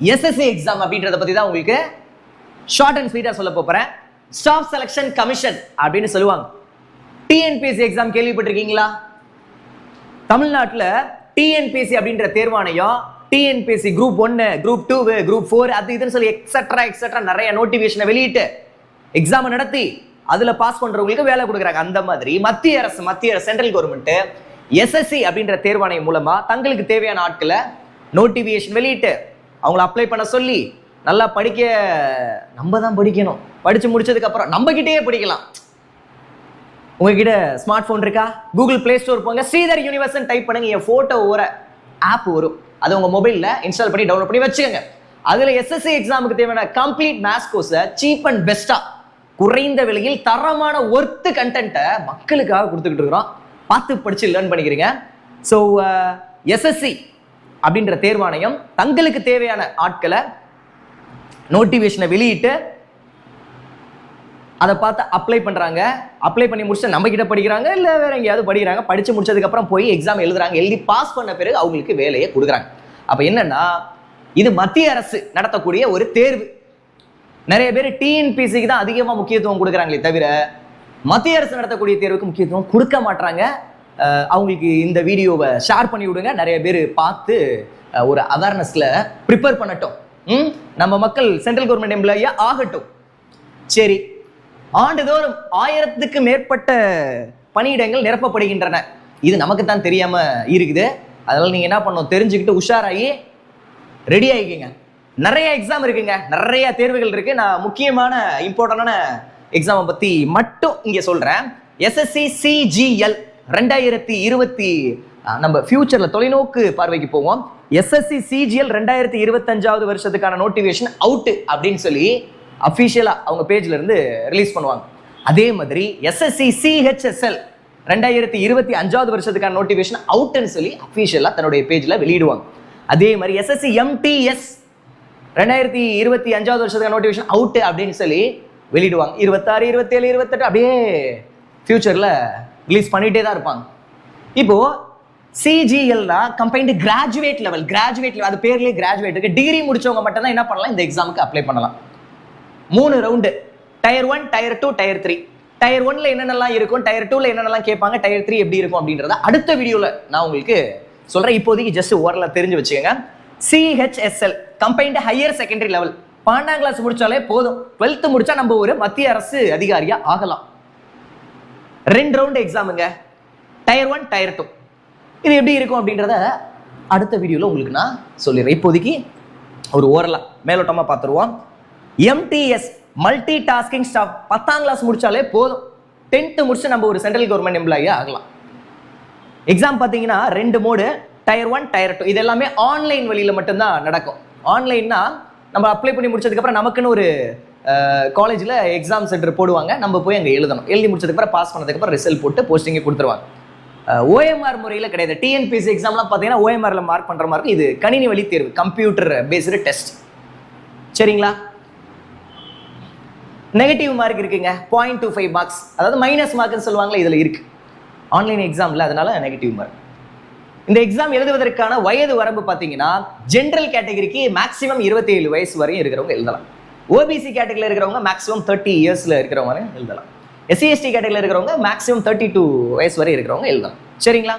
SSC exam அப்படின்றத பத்தி தான் உங்களுக்கு ஷார்ட் அண்ட் ஸ்வீட்டா சொல்ல போறேன். ஸ்டாஃப் செலக்ஷன் கமிஷன் அப்படின்னு சொல்லுவாங்க. டிஎன்பிஎஸ்சி எக்ஸாம் கேள்விப்பட்டிருக்கீங்களா? தமிழ்நாட்டில் டிஎன்பிஎஸ்சி அப்படின்ற தேர்வாணையம் டிஎன்பிஎஸ்சி குரூப் ஒன்னு குரூப் டூ குரூப் ஃபோர் அது இதுன்னு சொல்லி எக்ஸட்ரா எக்ஸட்ரா நிறைய நோட்டிபிகேஷனை வெளியிட்டு எக்ஸாம் நடத்தி அதுல பாஸ் பண்றவங்களுக்கு வேலை கொடுக்குறாங்க. அந்த மாதிரி மத்திய அரசு மத்திய அரசு சென்ட்ரல் கவர்மெண்ட் எஸ்எஸ்சி அப்படின்ற தேர்வாணையம் மூலமா தங்களுக்கு தேவையான ஆட்களை நோட்டிபிகேஷன் வெளியிட்டு அவங்கள அப்ளை பண்ண சொல்லி நல்லா படிக்க நம்ம தான் படிக்கணும். படித்து முடிச்சதுக்கப்புறம் நம்ம கிட்டேயே படிக்கலாம். உங்ககிட்ட ஸ்மார்ட் ஃபோன் இருக்கா? கூகுள் பிளே ஸ்டோர் போங்க. ஸ்ரீதர் யூனிவர்ஸ்னு டைப் பண்ணுங்க. என் ஃபோட்டோ ஒரு ஆப் வரும். அது உங்கள் மொபைலில் இன்ஸ்டால் பண்ணி டவுன்லோட் பண்ணி வச்சுக்கோங்க. அதில் எஸ்எஸ்சி எக்ஸாமுக்கு தேவையான கம்ப்ளீட் மேத்ஸ் கோர்ஸை சீப் அண்ட் பெஸ்ட்டாக குறைந்த விலையில் தரமான ஒர்த்து கண்டென்ட்டை மக்களுக்காக கொடுத்துக்கிட்டு இருக்கிறோம். பார்த்து படித்து லேர்ன் பண்ணிக்கிறீங்க. ஸோ எஸ்எஸ்சி uh, அப்படின்ற தேர்வாணையம் தங்களுக்கு தேவையான ஆட்களை நோட்டிஃபிகேஷனை வெளியிட்டு அதை பார்த்து அப்ளை பண்ணுறாங்க அப்ளை பண்ணி முடிச்சு நம்ம கிட்ட படிக்கிறாங்க இல்லை வேற எங்கேயாவது படிக்கிறாங்க. படித்து முடிச்சதுக்கப்புறம் போய் எக்ஸாம் எழுதுறாங்க. எழுதி பாஸ் பண்ண பிறகு அவங்களுக்கு வேலையை கொடுக்குறாங்க. அப்போ என்னன்னா இது மத்திய அரசு நடத்தக்கூடிய ஒரு தேர்வு. நிறைய பேர் டிஎன்பிசிக்கு தான் அதிகமாக முக்கியத்துவம் கொடுக்குறாங்களே தவிர மத்திய அரசு நடத்தக்கூடிய தேர்வுக்கு முக்கியத்துவம் கொடுக்க மாட்டாங்க அவங்களுக்கு இந்த வீடியோவை ஷேர் பண்ணி விடுங்க. நிறைய பேர் பார்த்து ஒரு அவேர்னஸில் ப்ரிப்பேர் பண்ணட்டும். ம்? நம்ம மக்கள் சென்ட்ரல் கவர்மெண்ட் எம்ப்ளாயியா ஆகட்டும். சரி. ஆண்டுதோறும் ஆயிரத்துக்கு மேற்பட்ட பணியிடங்கள் நிரப்பப்படுகின்றன. இது நமக்கு தான் தெரியாம இருக்குது. அதனால நீங்க என்ன பண்ணணும்? தெரிஞ்சுக்கிட்டு உஷாராகி ரெடி ஆகிக்கங்க நிறைய எக்ஸாம் இருக்குங்க. நிறைய தேர்வுகள் இருக்கு. நான் முக்கியமான இம்பார்ட்டண்டான எக்ஸாமை பத்தி மட்டும் இங்க சொல்றேன். எஸ்எஸ்சி சிஜிஎல் ரெண்டாயிரத்தி இருபத்தி நம்ம ஃபியூச்சர்ல தொலைநோக்கு பார்வைக்கு போவோம். எஸ்எஸ்சி சிஜிஎல் ரெண்டாயிரத்தி இருபத்தஞ்சாவது வருஷத்துக்கான நோட்டிஃபிகேஷன் அவுட் அப்படின்னு சொல்லி அஃபிஷியலாக அவங்க பேஜ்ல இருந்து ரிலீஸ் பண்ணுவாங்க. அதே மாதிரி எஸ்எஸ்சி சிஹெச்எஸ்எல் ரெண்டாயிரத்தி இருபத்தி அஞ்சாவது வருஷத்துக்கான நோட்டிஃபிகேஷன் அவுட்னு சொல்லி அஃபிஷியலா தன்னுடைய பேஜ்ல வெளியிடுவாங்க. அதே மாதிரி எஸ்எஸ்சி எம்டிஎஸ் ரெண்டாயிரத்தி இருபத்தி அஞ்சாவது வருஷத்துக்கான நோட்டிஃபிகேஷன் அவுட் அப்படின்னு சொல்லி வெளியிடுவாங்க. இருபத்தாறு இருபத்தேழு இருபத்தெட்டு அப்படியே ஃப்யூச்சரில் ரிலீஸ் பண்ணிட்டே தான் இருப்பாங்க. இப்போ சிஜிஎல்னா combined graduate level graduate level அது பேர்லயே கிராஜுவேட் இருக்குது டிகிரி முடிச்சவங்க மட்டும் தான் என்ன பண்ணலாம்? இந்த எக்ஸாமுக்கு அப்ளை பண்ணலாம். மூணு round tier one tier two tier three tier ஒன்ல என்னென்னலாம் இருக்கும்? டயர் டூல என்னென்னலாம் கேட்பாங்க? டயர் த்ரீ எப்படி இருக்கும் அப்படின்றத அடுத்த வீடியோல நான் உங்களுக்கு சொல்றேன். இப்போதைக்கு ஜஸ்ட் ஓரல தெரிஞ்சு வச்சுக்கோங்க. CHSL combined higher secondary level பன்னெண்டாம் கிளாஸ் முடிச்சாலே போதும். டுவெல்த் முடிச்சா நம்ம ஒரு மத்திய அரசு அதிகாரியா ஆகலாம். ரெண்டு ரவுண்ட் எக்ஸாமுங்க டயர் ஒன் டயர் டூ இது எப்படி இருக்கும் அப்படின்றத அடுத்த வீடியோவில் உங்களுக்கு நான் சொல்லிடுறேன். இப்போதைக்கு ஒரு ஓரலாக மேலோட்டமாக பார்த்துருவோம். எம்டிஎஸ் மல்டி டாஸ்கிங் ஸ்டாஃப் பத்தாம் கிளாஸ் முடிச்சாலே போதும். டென்த்து முடிச்சு நம்ம ஒரு சென்ட்ரல் கவர்மெண்ட் எம்ப்ளாயே ஆகலாம். எக்ஸாம் பார்த்தீங்கன்னா ரெண்டு mode tier one tier two இது எல்லாமே ஆன்லைன் வழியில் மட்டும்தான் நடக்கும். ஆன்லைன்னா நம்ம அப்ளை பண்ணி முடிச்சதுக்கப்புறம் நமக்குன்னு ஒரு காலேஜில் எக்ஸாம் சென்டர் போடுவாங்க. நம்ம போய் அங்கே எழுதணும். எழுதி முடிச்சதுக்கப்புறம் பாஸ் பண்ணதுக்கப்புறம் ரிசல்ட் போட்டு போஸ்டிங்கே கொடுத்துருவாங்க. ஓஎம்ஆர் முறையில் கிடையாது. டிஎன்பிஎஸ்சி எக்ஸாம்லாம் பார்த்தீங்கன்னா ஓஎம்ஆரில் மார்க் பண்ணுற மாதிரி இது கணினி வழி தேர்வு கம்ப்யூட்டர் பேஸ்டு டெஸ்ட் சரிங்களா? நெகட்டிவ் மார்க் இருக்குங்க. பாயிண்ட் டூ ஃபைவ் மார்க்ஸ் அதாவது மைனஸ் மார்க்னு சொல்லுவாங்களே இதில் இருக்கு. ஆன்லைன் எக்ஸாம்ல அதனால நெகட்டிவ் மார்க் இந்த எக்ஸாம் எழுதுவதற்கான வயது வரம்பு பார்த்தீங்கன்னா ஜென்ரல் கேட்டகரிக்கு மேக்ஸிமம் இருபத்தி ஏழு வயசு வரையும் இருக்கிறவங்க எழுதலாம். ஓபிசி கேட்டகரியில் இருக்கிறவங்க மேக்ஸிமம் தேர்ட்டி இயர்ஸில் இருக்கிறவங்க எழுதலாம். எஸ்சிஎஸ்டி கேட்டகரியில் இருக்கிறவங்க மேக்ஸிமம் தேர்ட்டி டூ வயசு வரை இருக்கிறவங்க எழுதலாம். சரிங்களா?